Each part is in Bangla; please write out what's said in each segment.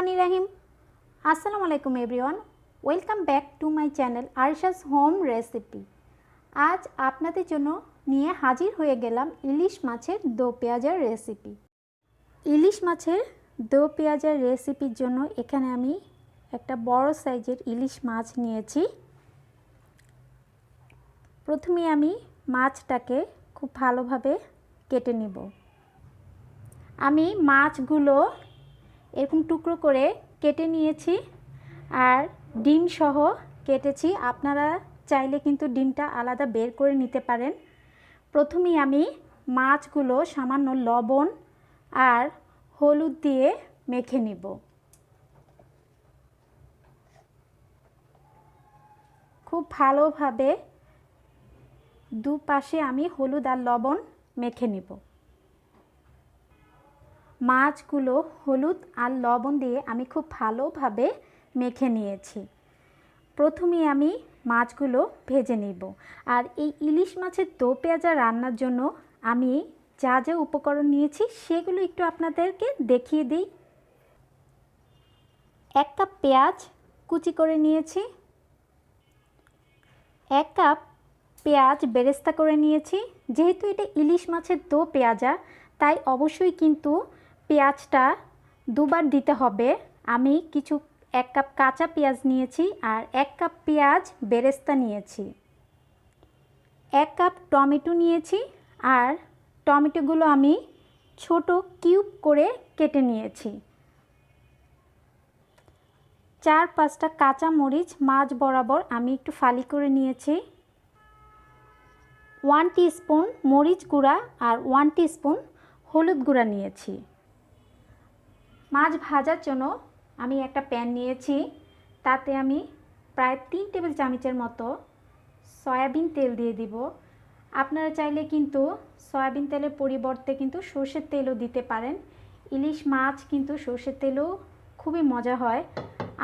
রহমানি রাহিম। আসসালামু আলাইকুম everyone. Welcome back to my channel Arisha's home recipe. আজ আপনাদের জন্য নিয়ে হাজির হয়ে গেলাম ইলিশ মাছের দো পেঁয়াজের রেসিপি। ইলিশ মাছের দো পেঁয়াজের রেসিপির জন্য এখানে আমি একটা বড় সাইজের ইলিশ মাছ নিয়েছি। প্রথমে আমি মাছটাকে খুব ভালোভাবে কেটে নিব। আমি মাছগুলো এরকম টুকরো করে কেটে নিয়েছি আর ডিম সহ কেটেছি। আপনারা চাইলে কিন্তু ডিমটা আলাদা বের করে নিতে পারেন। প্রথমেই আমি মাছগুলো সামান্য লবণ আর হলুদ দিয়ে মেখে নিব। খুব ভালোভাবে দুপাশে আমি হলুদ আর লবণ মেখে নিব। মাছগুলো হলুদ আর লবণ দিয়ে আমি খুব ভালোভাবে মেখে নিয়েছি। প্রথমে আমি মাছগুলো ভেজে নিব। আর এই ইলিশ মাছের দো পেঁয়াজা রান্নার জন্য আমি যা যা উপকরণ নিয়েছি সেগুলো একটু আপনাদেরকে দেখিয়ে দিই। এক কাপ পেঁয়াজ কুচি করে নিয়েছি। এক কাপ পেঁয়াজ বেরেস্তা করে নিয়েছি। যেহেতু এটা ইলিশ মাছের দো পেঁয়াজা, তাই অবশ্যই কিন্তু পেঁয়াজটা দুবার দিতে হবে। আমি কিছু এক কাপ কাঁচা পেঁয়াজ নিয়েছি আর এক কাপ পেঁয়াজ বেরেস্তা নিয়েছি। এক কাপ টমেটো নিয়েছি আর টমেটোগুলো আমি ছোট কিউব করে কেটে নিয়েছি। চার পাঁচটা কাঁচা মরিচ মাছ বরাবর আমি একটু ফালি করে নিয়েছি। ওয়ান স্পুন মরিচ গুঁড়া আর ওয়ান স্পুন হলুদ গুঁড়া নিয়েছি। মাছ ভাজার জন্য আমি একটা প্যান নিয়েছি। তাতে আমি প্রায় তিন টেবিল চামচের মতো সয়াবিন তেল দিয়ে দিব। আপনারা চাইলে কিন্তু সয়াবিন তেলের পরিবর্তে কিন্তু সর্ষের তেলও দিতে পারেন। ইলিশ মাছ কিন্তু সর্ষের তেলও খুবই মজা হয়।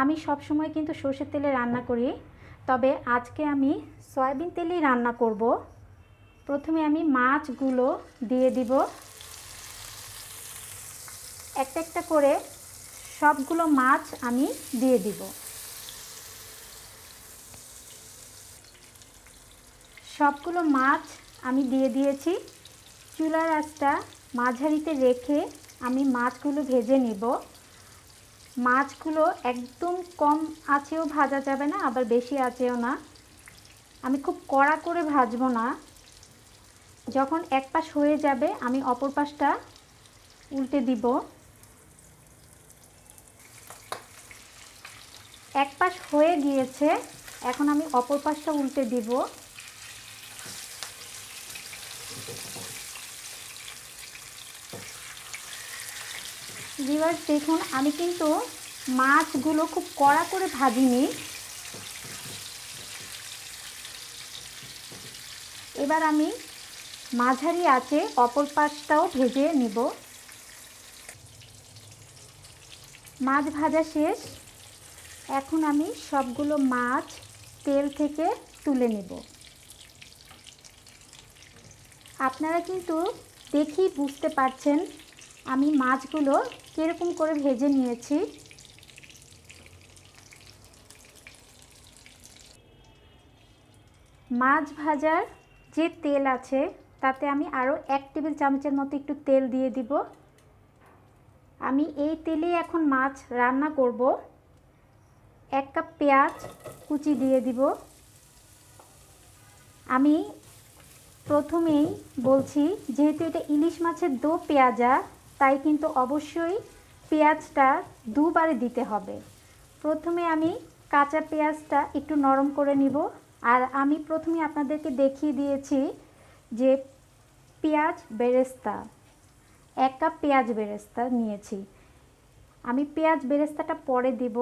আমি সব সময় কিন্তু সর্ষের তেলে রান্না করি। তবে আজকে আমি সয়াবিন তেলেই রান্না করব। প্রথমে আমি মাছগুলো দিয়ে দিব। একটা একটা করে সবগুলো মাছ আমি দিয়ে দিব। সবগুলো মাছ আমি দিয়ে দিয়েছি। চুলার আঁচটা মাঝারিতে রেখে আমি মাছগুলো ভেজে নিব। মাছগুলো একদম কম আঁচেও ভাজা যাবে না, আবার বেশি আঁচেও না। আমি খুব কড়া করে ভাজবো না। যখন এক পাশ হয়ে যাবে, আমি অপর পাশটা উল্টে দিব। এক পাশ হয়ে গিয়েছে, এখন আমি অপর পাশটা উল্টে দিব। ভিউয়ার্স দেখুন, আমি কিন্তু মাছগুলো খুব কড়া করে ভাজিনি। এবার আমি মাঝারি আছে অপর পাশটাও ভেজে নিব। মাছ ভাজা শেষ। এখন আমি সবগুলো মাছ তেল থেকে তুলে নেব। আপনারা কিন্তু দেখেই বুঝতে পারছেন আমি মাছগুলো কীরকম করে ভেজে নিয়েছি। মাছ ভাজার যে তেল আছে, তাতে আমি আরও এক টেবিল চামচের মতো একটু তেল দিয়ে দিব। আমি এই তেলে এখন মাছ রান্না করব। এক কাপ পেঁয়াজ কুচি দিয়ে দিব। আমি প্রথমেই বলছি, যেহেতু এটা ইলিশ মাছের দো পেঁয়াজা, তাই কিন্তু অবশ্যই পেঁয়াজটা দুবারে দিতে হবে। প্রথমে আমি কাঁচা পেঁয়াজটা একটু নরম করে নিব। আর আমি প্রথমে আপনাদেরকে দেখিয়ে দিয়েছি যে পেঁয়াজ বেরেস্তা, এক কাপ পেঁয়াজ বেরেস্তা নিয়েছি। আমি পেঁয়াজ বেরেস্তাটা পরে দিব।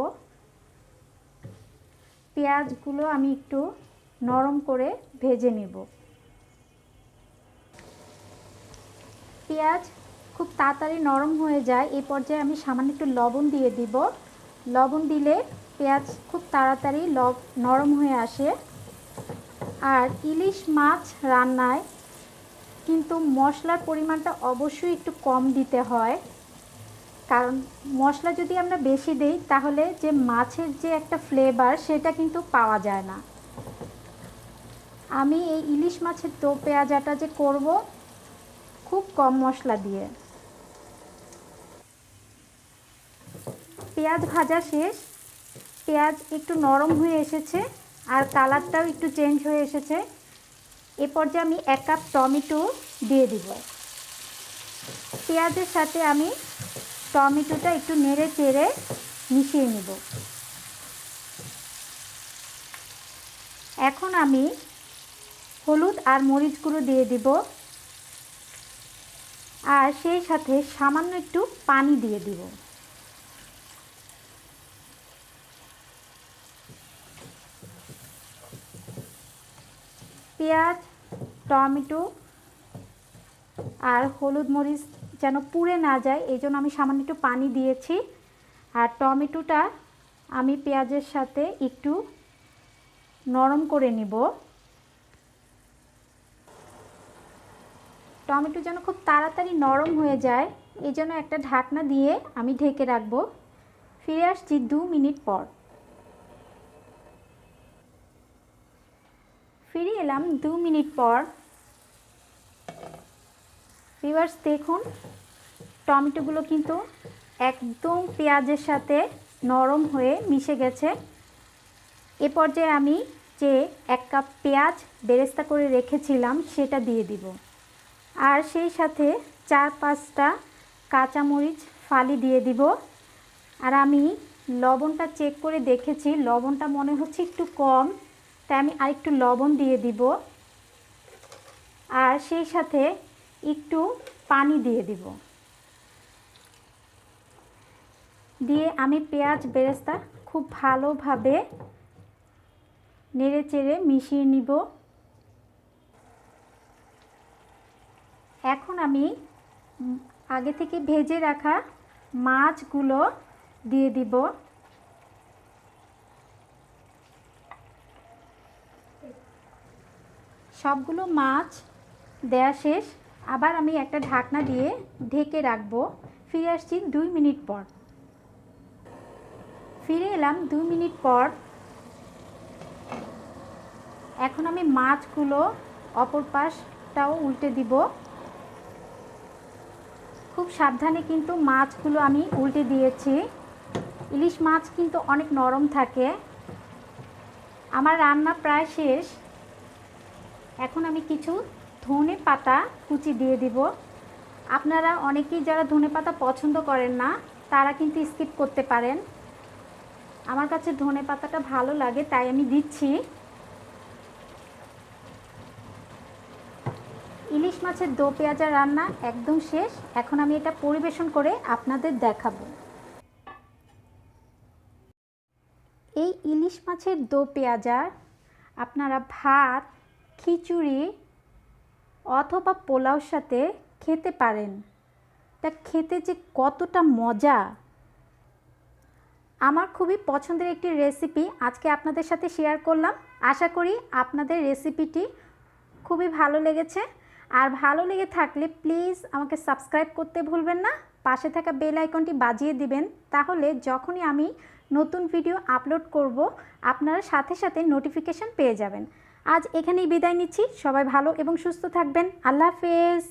পেঁয়াজগুলো আমি একটু নরম করে ভেজে নেব। পেঁয়াজ খুব তাড়াতাড়ি নরম হয়ে যায় এই পর্যায়ে আমি সামান্য একটু লবণ দিয়ে দিব। লবণ দিলে পেঁয়াজ খুব তাড়াতাড়ি লব নরম হয়ে আসে। আর ইলিশ মাছ রান্নায় কিন্তু মশলার পরিমাণটা অবশ্যই একটু কম দিতে হয়। কারণ মশলা যদি আমরা বেশি দেই, তাহলে যে মাছের যে একটা ফ্লেভার সেটা কিন্তু পাওয়া যায় না। আমি এই ইলিশ মাছের তো পেঁয়াজাটা যে করব, খুব কম মশলা দিয়ে। পেঁয়াজ ভাজা শেষ। পেঁয়াজ একটু নরম হয়ে এসেছে, আর কালারটাও একটু চেঞ্জ হয়ে এসেছে। এ পর্যায়ে আমি এক কাপ টমেটো দিয়ে দিব। পেঁয়াজের সাথে আমি টমেটোটা একটু নেড়ে চেড়ে মিশিয়ে নেব। এখন আমি হলুদ আর মরিচ গুঁড়ো দিয়ে দিব। আর সেই সাথে সামান্য একটু পানি দিয়ে দিব। পেঁয়াজ, টমেটো আর হলুদ মরিচ যেন পুড়ে না যায়, এই জন্য আমি সামান্য একটু পানি দিয়েছি। আর টমেটোটা আমি পেঁয়াজের সাথে একটু নরম করে নিব। টমেটো যেন খুব তাড়াতাড়ি নরম হয়ে যায়, এই জন্য একটা ঢাকনা দিয়ে আমি ঢেকে রাখব। ফিরে আসছি দু মিনিট পর। ফিরে এলাম দু মিনিট পর। ভিউয়ার্স দেখুন, টমেটোগুলো কিন্তু একদম পেঁয়াজের সাথে নরম হয়ে মিশে গেছে। এ পর্যায়ে আমি যে এক কাপ পেঁয়াজ বেরেস্তা করে রেখেছিলাম, সেটা দিয়ে দিব। আর সেই সাথে চার পাঁচটা কাঁচামরিচ ফালি দিয়ে দিব। আর আমি লবণটা চেক করে দেখেছি, লবণটা মনে হচ্ছে একটু কম, তাই আমি আরেকটু লবণ দিয়ে দিব। আর সেই সাথে একটু পানি দিয়ে দিব। দিয়ে আমি পেঁয়াজ বেরেস্তা খুব ভালোভাবে নেড়ে চেড়ে মিশিয়ে নিব। এখন আমি আগে থেকে ভেজে রাখা মাছগুলো দিয়ে দিব। সবগুলো মাছ দেয়া শেষ। আবার আমি একটা ঢাকনা দিয়ে ঢেকে রাখব। ফিরে আসছি দুই মিনিট পর। ফিরে এলাম দুই মিনিট পর। এখন আমি মাছগুলো অপর পাশটাও উল্টে দিব। খুব সাবধানে কিন্তু মাছগুলো আমি উল্টে দিয়েছি। ইলিশ মাছ কিন্তু অনেক নরম থাকে। আমার রান্না প্রায় শেষ। এখন আমি কিছু ধনে পাতা কুচি দিয়ে দিব। আপনারা অনেকেই যারা ধনে পাতা পছন্দ করেন না, তারা কিন্তু স্কিপ করতে পারেন। আমার কাছে ধনে পাতাটা ভালো লাগে, তাই আমি দিচ্ছি। ইলিশ মাছের দো পেঁয়াজা রান্না একদম শেষ। এখন আমি এটা পরিবেশন করে আপনাদের দেখাবো। এই ইলিশ মাছের দো পেঁয়াজার আপনারা ভাত, খিচুড়ি অথবা পোলাওর সাথে খেতে পারেন। তা খেতে যে কতটা মজা! আমার খুবই পছন্দের একটি রেসিপি আজকে আপনাদের সাথে শেয়ার করলাম। আশা করি আপনাদের রেসিপিটি খুবই ভালো লেগেছে। আর ভালো লেগে থাকলে প্লিজ আমাকে সাবস্ক্রাইব করতে ভুলবেন না। পাশে থাকা বেল আইকনটি বাজিয়ে দিবেন। তাহলে যখনই আমি নতুন ভিডিও আপলোড করব, আপনারা সাথে সাথে নোটিফিকেশান পেয়ে যাবেন। আজ এখানেই বিদায় নিচ্ছি। সবাই ভালো এবং সুস্থ থাকবেন। আল্লাহ হাফেজ।